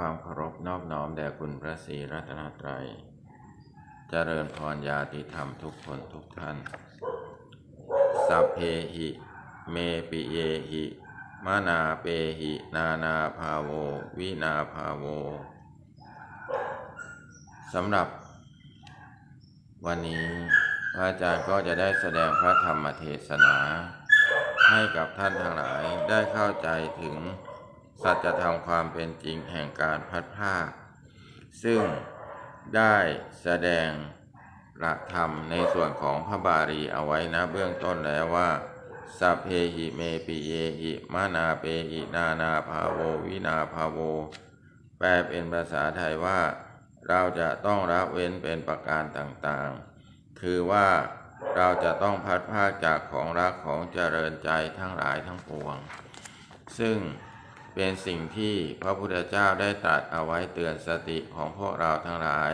ความเคารพนอบน้อมแด่คุณพระศรีรัตนตรัย เจริญพรญาติธรรมทุกคนทุกท่าน สัพเพหิ เมปิเยหิมานาเปหิ นานาภาโว วินาภาโว สำหรับ วันนี้พระอาจารย์ก็จะได้แสดงพระธรรมเทศนา ให้กับท่านทั้งหลายได้เข้าใจถึง สัจธรรมความเป็นจริงแห่งการพัดภาค ซึ่งได้แสดงหลักธรรมในส่วนของพระบาลีเอาไว้นะเบื้องต้นแล้วว่าสัพเพหิเมปิเยหิมานาเปหินานาภาโววินาภาโว แปลเป็นภาษาไทยว่า เราจะต้องละเว้นเป็นประการต่างๆ คือว่าเราจะต้องพัดภาคจากของรักของเจริญใจทั้งหลายทั้งปวง ซึ่ง เป็นสิ่งที่พระพุทธเจ้าได้ตรัสเอาไว้เตือนสติของพวกเราทั้งหลาย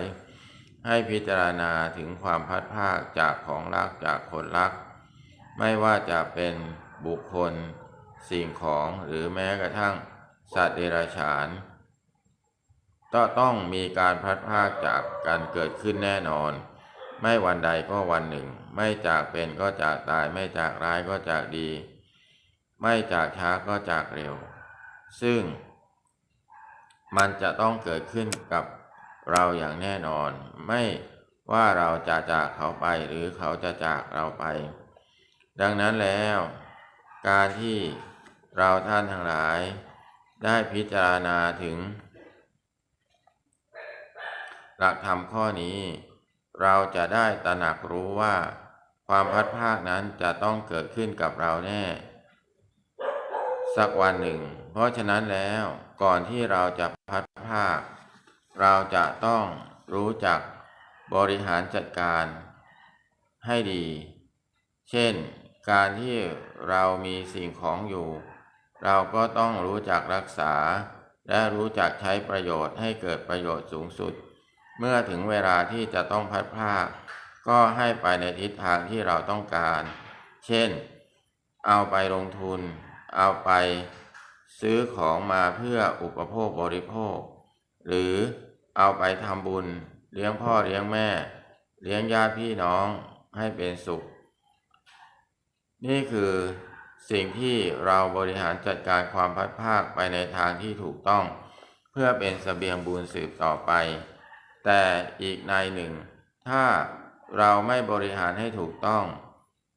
ให้พิจารณาถึงความพัดภาคจากของรักจากคนรัก ไม่ว่าจะเป็นบุคคล สิ่งของหรือแม้กระทั่งสัตว์เดรัจฉานก็ต้องมีการพัดภาคจากการเกิดขึ้นแน่นอน ไม่วันใดก็วันหนึ่ง ไม่จากเป็นก็จากตาย ไม่จากร้ายก็จากดี ไม่จากช้าก็จากเร็ว ซึ่งมันจะต้องเกิดขึ้นกับเราอย่างแน่นอน ไม่ว่าเราจะจากเขาไปหรือเขาจะจากเราไป ดังนั้นแล้ว การที่เราท่านทั้งหลาย ได้พิจารณาถึง หลักธรรมข้อนี้ เราจะได้ตระหนักรู้ว่า ความพัดภาคนั้นจะต้องเกิดขึ้นกับเราแน่ สักวันหนึ่ง เพราะฉะนั้นแล้วก่อนที่เราจะพัดภาค เราจะต้องรู้จักบริหารจัดการให้ดี เช่น การที่เรามีสิ่งของอยู่ เราก็ต้องรู้จักรักษา และรู้จักใช้ประโยชน์ให้เกิดประโยชน์สูงสุด เมื่อถึงเวลาที่จะต้องพัดภาค ก็ให้ไปในทิศทางที่เราต้องการ เช่น เอาไปลงทุน เอาไปซื้อของมาเพื่ออุปโภคบริโภค หรือเอาไปทำบุญ เลี้ยงพ่อเลี้ยงแม่ เลี้ยงญาติพี่น้องให้เป็นสุข นี่คือสิ่งที่เราบริหารจัดการความพัดภาคไปในทางที่ถูกต้อง เพื่อเป็นสเสบียงบุญสืบต่อไป แต่อีกในหนึ่ง ถ้าเราไม่บริหารให้ถูกต้อง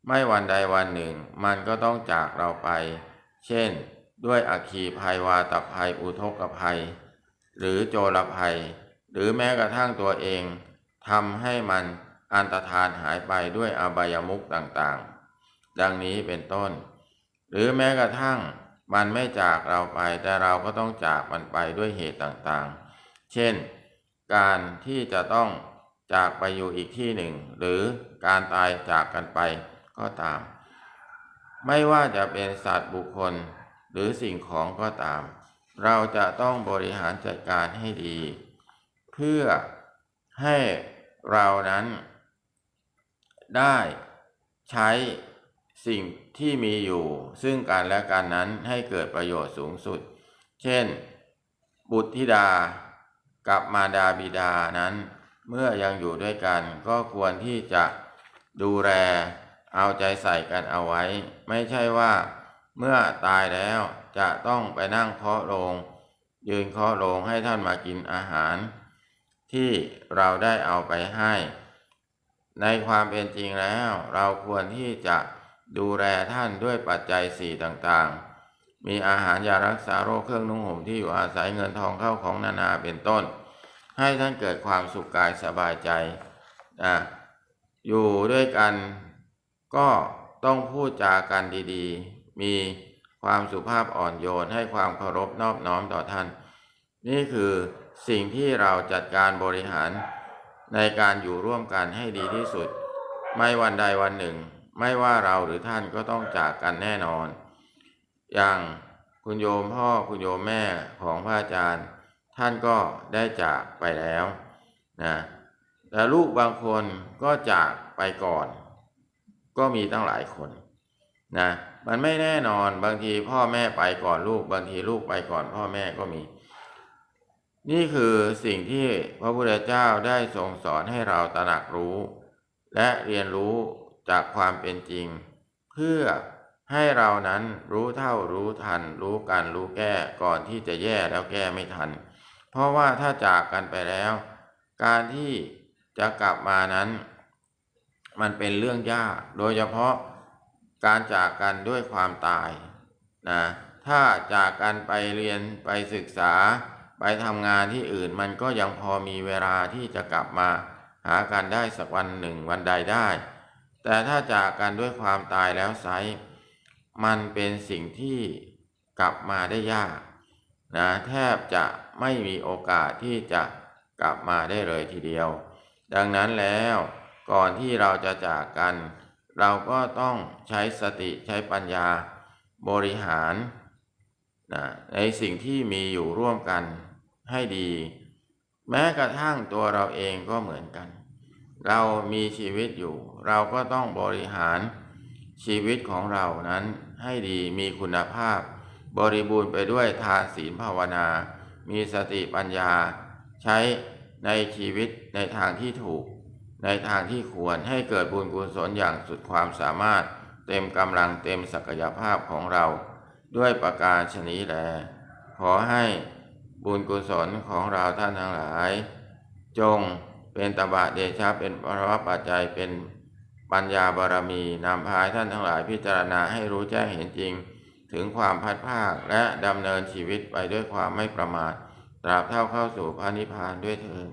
ไม่วันใดวันหนึ่ง มันก็ต้องจากเราไป เช่น ด้วยอัคคีภัยวาตภัยอุทกภัย หรือโจรภัย หรือแม้กระทั่งตัวเองทำให้มันอันตรธานหายไปด้วยอบายมุขต่างๆ ดังนี้เป็นต้น หรือแม้กระทั่งมันไม่จากเราไปแต่เราก็ต้องจากมันไปด้วยเหตุต่างๆ เช่น การที่จะต้องจากไปอยู่อีกที่หนึ่ง หรือการตายจากกันไปก็ตาม ไม่ว่าจะเป็นสัตว์บุคคลหรือสิ่งของก็ตาม เราจะต้องบริหารจัดการให้ดี เพื่อให้เรานั้น ได้ใช้สิ่งที่มีอยู่ ซึ่งการและการนั้นให้เกิดประโยชน์สูงสุด เช่น บุตรธิดากับมารดาบิดานั้น เมื่อยังอยู่ด้วยกันก็ควรที่จะดูแล เอาใจใส่กันเอาไว้ ไม่ใช่ว่า เมื่อตายแล้วจะต้องไปนั่งเคาะโลง ยืนเคาะโลงให้ท่านมากินอาหาร ที่เราได้เอาไปให้ ในความเป็นจริงแล้ว เราควรที่จะดูแลท่านด้วยปัจจัยสี่ต่างๆ มีอาหารยารักษาโรคเครื่องนุ่งห่มที่อยู่อาศัยเงินทองเข้าของนานาเป็นต้น ให้ท่านเกิดความสุขกายสบายใจนะอยู่ด้วยกัน ก็ต้องพูดจากันดีๆ มีความสุภาพอ่อนโยนให้ความเคารพนอบน้อมต่อท่าน นี่คือสิ่งที่เราจัดการบริหารในการอยู่ร่วมกันให้ดีที่สุด ไม่วันใดวันหนึ่ง ไม่ว่าเราหรือท่านก็ต้องจากกันแน่นอน อย่างคุณโยมพ่อคุณโยมแม่ของพระอาจารย์ ท่านก็ได้จากไปแล้วนะแต่ลูกบางคนก็จากไปก่อน ก็มีตั้งหลายคนนะมันไม่แน่นอนบางทีพ่อแม่ไปก่อนลูก บางทีลูกไปก่อนพ่อแม่ก็มี นี่คือสิ่งที่พระพุทธเจ้าได้ทรงสอนให้เราตระหนักรู้ และเรียนรู้จากความเป็นจริง เพื่อให้เรานั้นรู้เท่ารู้ทัน รู้กันรู้แก้ก่อนที่จะแย่แล้วแก้ไม่ทัน เพราะว่าถ้าจากกันไปแล้ว การที่จะกลับมานั้น มันเป็นเรื่องยาก โดยเฉพาะการจากกันด้วยความตายนะถ้าจากกันไปเรียนไปศึกษา ไปทำงานที่อื่นมันก็ยังพอมีเวลาที่จะกลับมาหากันได้สักวันหนึ่งวันใดได้ แต่ถ้าจากกันด้วยความตายแล้วไซมันเป็นสิ่งที่กลับมาได้ยากนะแทบจะไม่มีโอกาสที่จะกลับมาได้เลยทีเดียว ดังนั้นแล้ว ก่อนที่เราจะจากกัน เราก็ต้องใช้สติใช้ปัญญาบริหารนะในสิ่งที่มีอยู่ร่วมกันให้ดี แม้กระทั่งตัวเราเองก็เหมือนกัน เรามีชีวิตอยู่ เราก็ต้องบริหารชีวิตของเรานั้นให้ดีมีคุณภาพ บริบูรณ์ไปด้วยทานศีลภาวนา มีสติปัญญา ใช้ในชีวิตในทางที่ถูก ในทางที่ควรให้เกิดบุญกุศลอย่างสุดความสามารถเต็มกำลังเต็มศักยภาพของเรา ด้วยประการชนี้แล ขอให้บุญกุศลของเราท่านทั้งหลาย จงเป็นตบะเดชะเป็นปรวปัจจัยเป็นปัญญาบารมีนำพาให้ท่านทั้งหลายพิจารณาให้รู้แจ้งเห็นจริง ถึงความพัดภาคและดำเนินชีวิตไปด้วยความไม่ประมาทตราบเท่าเข้าสู่พระนิพพานด้วยเถิด